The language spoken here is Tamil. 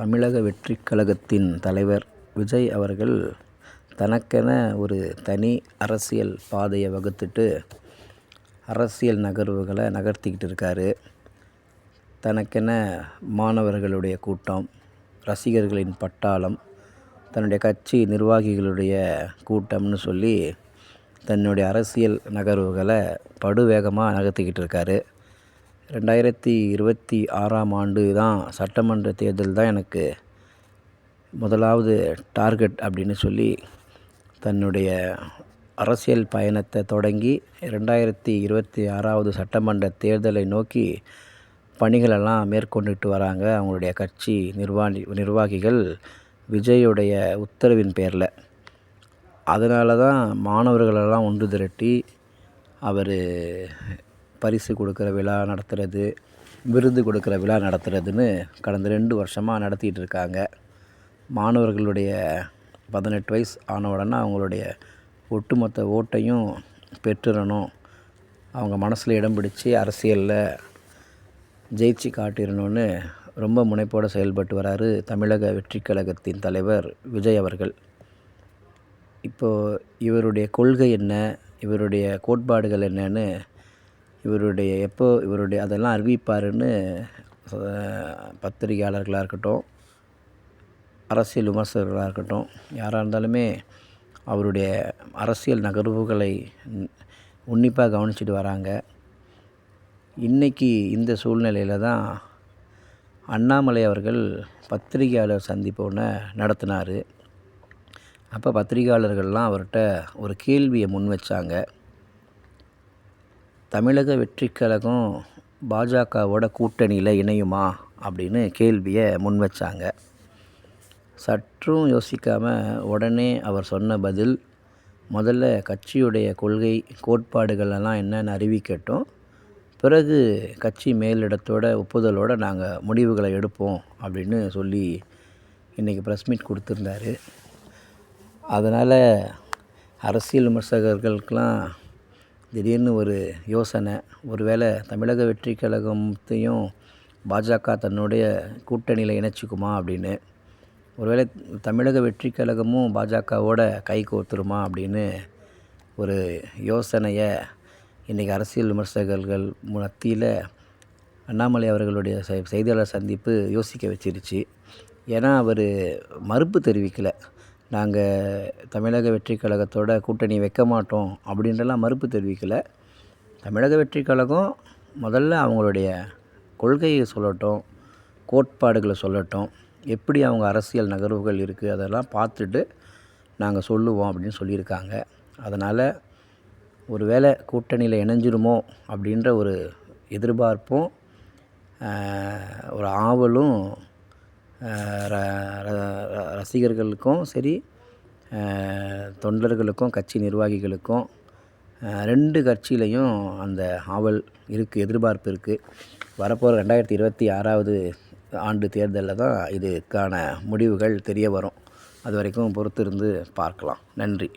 தமிழக வெற்றிக் கழகத்தின் தலைவர் விஜய் அவர்கள் தனக்கென ஒரு தனி அரசியல் பாதையை வகுத்துட்டு அரசியல் நகர்வுகளை நகர்த்திக்கிட்டு இருக்கார். தனக்கென மாணவர்களுடைய கூட்டம் ரசிகர்களின் பட்டாளம் தன்னுடைய கட்சி நிர்வாகிகளுடைய கூட்டம்னு சொல்லி தன்னுடைய அரசியல் நகர்வுகளை படுவேகமாக நகர்த்திக்கிட்டு இருக்காரு. ரெண்டாயிரத்தி இருபத்தி ஆறாம் ஆண்டு தான் சட்டமன்ற தேர்தல் தான் எனக்கு முதலாவது டார்கெட் அப்படின்னு சொல்லி தன்னுடைய அரசியல் பயணத்தை தொடங்கி ரெண்டாயிரத்தி இருபத்தி ஆறாவது சட்டமன்ற தேர்தலை நோக்கி பணிகளெல்லாம் மேற்கொண்டுட்டு வராங்க அவங்களுடைய கட்சி நிர்வாகி நிர்வாகிகள் விஜயுடைய உத்தரவின் பேரில். அதனால தான் மாணவர்களெல்லாம் ஒன்று திரட்டி அவர் பரிசு கொடுக்குற விழா நடத்துகிறது விருது கொடுக்குற விழா நடத்துகிறதுன்னு கடந்த ரெண்டு வருஷமாக நடத்திட்டு இருக்காங்க. மாணவர்களுடைய பதினெட்டு வயசு ஆன உடனே அவங்களுடைய ஒட்டுமொத்த ஓட்டையும் பெற்றுடணும் அவங்க மனசில் இடம் பிடிச்சி அரசியலில் ஜெயிச்சு காட்டிடணும்னு ரொம்ப முனைப்போடு செயல்பட்டு வராரு தமிழக வெற்றி கழகத்தின் தலைவர் விஜய் அவர்கள். இப்போது இவருடைய கொள்கை என்ன? இவருடைய கோட்பாடுகள் என்னன்னு இவருடைய எப்போ இவருடைய அதெல்லாம் அறிவிப்பாருன்னு பத்திரிகையாளர்களாக இருக்கட்டும் அரசியல் விமர்சகர்களாக இருக்கட்டும் யாராக இருந்தாலுமே அவருடைய அரசியல் நகர்வுகளை உன்னிப்பாக கவனிச்சிட்டு வராங்க. இன்றைக்கி இந்த சூழ்நிலையில் தான் அண்ணாமலை அவர்கள் பத்திரிகையாளர் சந்திப்பு ஒன்று நடத்தினார். அப்போ பத்திரிகையாளர்கள்லாம் அவர்கிட்ட ஒரு கேள்வியை முன் வச்சாங்க. தமிழக வெற்றிக்கழகம் பாஜகவோட கூட்டணியில் இணையுமா அப்படின்னு கேள்வியை முன் வச்சாங்க. சற்றும் யோசிக்காமல் உடனே அவர் சொன்ன பதில் முதல்ல கட்சியுடைய கொள்கை கோட்பாடுகளெல்லாம் என்னென்னு அறிவிக்கட்டும். பிறகு கட்சி மேலிடத்தோட ஒப்புதலோடு நாங்கள் முடிவுகளை எடுப்போம் அப்படின்னு சொல்லி இன்றைக்கி ப்ரெஸ் மீட் கொடுத்துருந்தாரு. அதனால் அரசியல் விமர்சகர்களுக்கெலாம் திடீர்னு ஒரு யோசனை. ஒரு வேளை தமிழக வெற்றி கழகத்தையும் பாஜக தன்னுடைய கூட்டணியில் இணைச்சிக்குமா அப்படின்னு. ஒருவேளை தமிழக வெற்றி கழகமும் பாஜகவோட கை கோர்த்துருமா அப்படின்னு ஒரு யோசனையை இன்றைக்கி அரசியல் விமர்சகர்கள் மத்தியில் அண்ணாமலை அவர்களுடைய செய்தியாளர் சந்திப்பு யோசிக்க வச்சிருச்சு. ஏன்னா அவர் மறுப்பு தெரிவிக்கலை. நாங்கள் தமிழக வெற்றி கழகத்தோட கூட்டணி வைக்க மாட்டோம் அப்படின்றலாம் மறுப்பு தெரிவிக்கலை. தமிழக வெற்றிக் கழகம் முதல்ல அவங்களுடைய கொள்கையை சொல்லட்டும் கோட்பாடுகளை சொல்லட்டும் எப்படி அவங்க அரசியல் நகர்வுகள் இருக்குது அதெல்லாம் பார்த்துட்டு நாங்கள் சொல்லுவோம் அப்படின்னு சொல்லியிருக்காங்க. அதனால் ஒரு வேளை கூட்டணியில் இணைஞ்சிருமோ அப்படின்ற ஒரு எதிர்பார்ப்பும் ஒரு ஆவலும் ரசிகர்களுக்கும் சரி தொண்டர்களுக்கும் கட்சி நிர்வாகிகளுக்கும் ரெண்டு கட்சியிலையும் அந்த ஆவல் இருக்குது எதிர்பார்ப்பு இருக்குது வரப்போகிற ரெண்டாயிரத்தி இருபத்தி ஆறாவது ஆண்டு தேர்தலில் தான் இதுக்கான முடிவுகள் தெரிய வரும். அது வரைக்கும் பொறுத்திருந்து பார்க்கலாம். நன்றி.